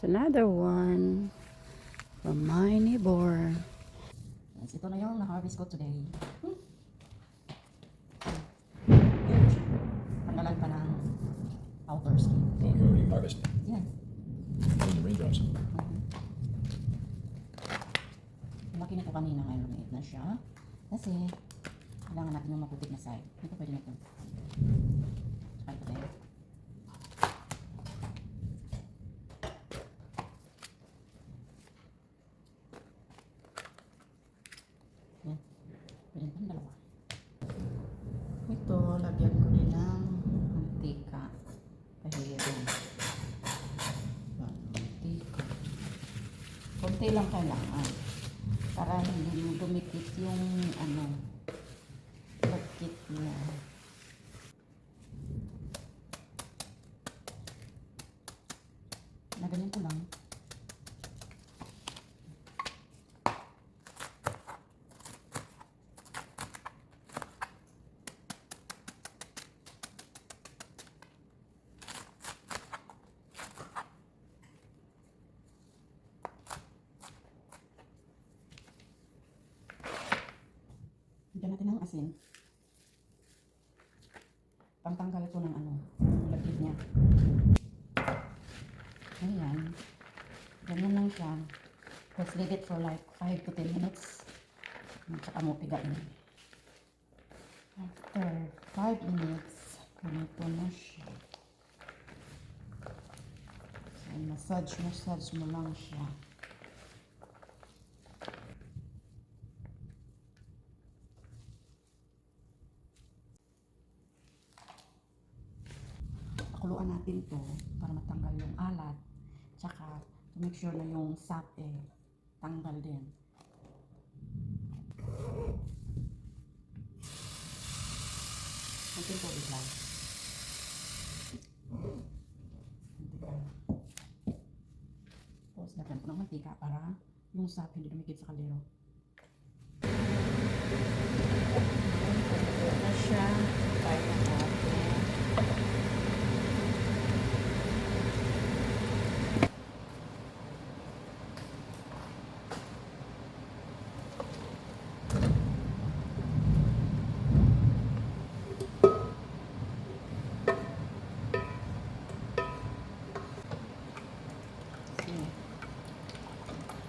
There's another one from my neighbor. Yes, ito na yung na-harvest ko today. Hmm. Tanggalan pa ng outer skin. Oh, you already harvested. Yan. In the raindrops. Lumaki na ito kanina ngayon lumiit na siya. Kasi, kailangan natin yung maputik na side. Ito pwede na ito. Saka ito din. Yan. Pwede na itong dalawa. Ito, lagyan ko din ng mantika. Pahilin. Mantika. Konti lang kailangan. Para hindi mo dumikit yung ano, pagkit niya. Na ganyan ko lang. Bigyan natin ng asin. Pantanggal ko ng ano, lagkit niya. Ayan. Ganyan lang siya. Just leave it for like 5 to 10 minutes. At saka mo pigain. After 5 minutes, ganito na siya. So, massage, massage mo lang siya. Pakuluan natin to para matanggal yung alat. Tsaka, to make sure na yung sap eh, tanggal din. Konting tubig lang. Mantika. Tapos, lagyan ko ng mantika para yung sap hindi dumikit sa kaldero.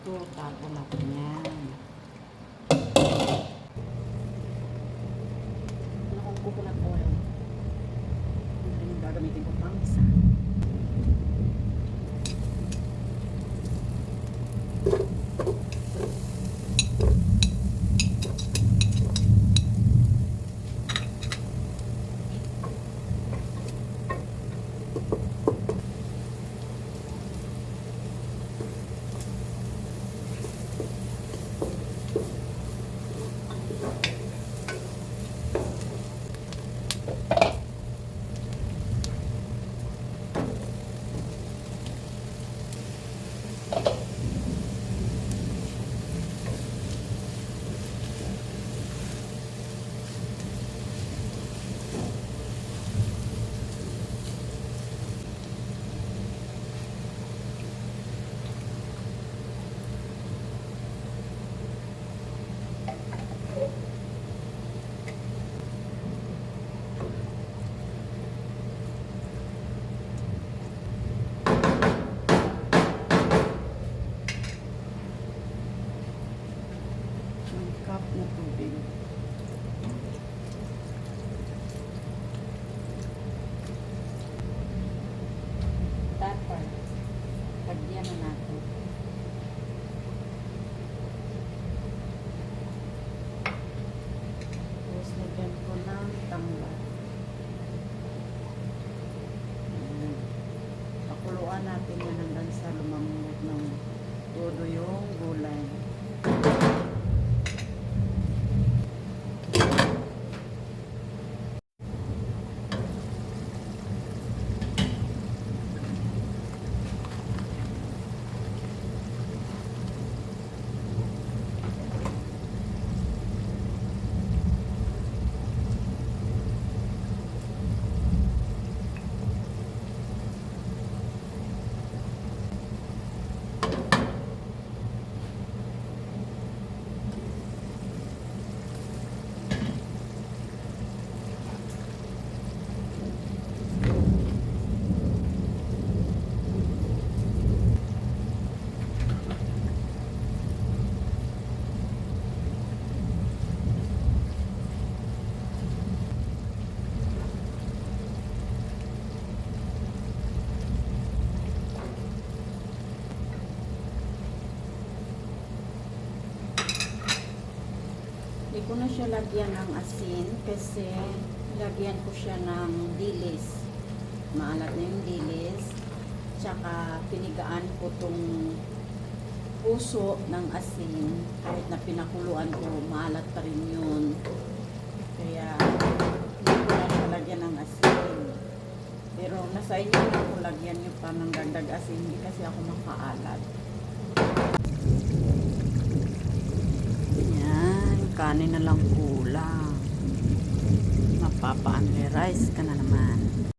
Ito, tago natin yan. Ano kung coconut oil? Ito yung gagamitin ko pang isa. One cup na tubig. Pepper. Na natin. Ko na siya lagyan ng asin kasi lagyan ko siya ng dilis. Maalat na yung dilis. Tsaka pinigaan ko tong puso ng asin. Kahit na pinakuluan ko, maalat pa rin yun. Kaya hindi ko na siya lagyan ng asin. Pero nasa inyo na kung lagyan nyo pa ng dagdag asin, hindi kasi ako makaalat. Kanin na lang kulang. Mapapa-unli rice ka na naman.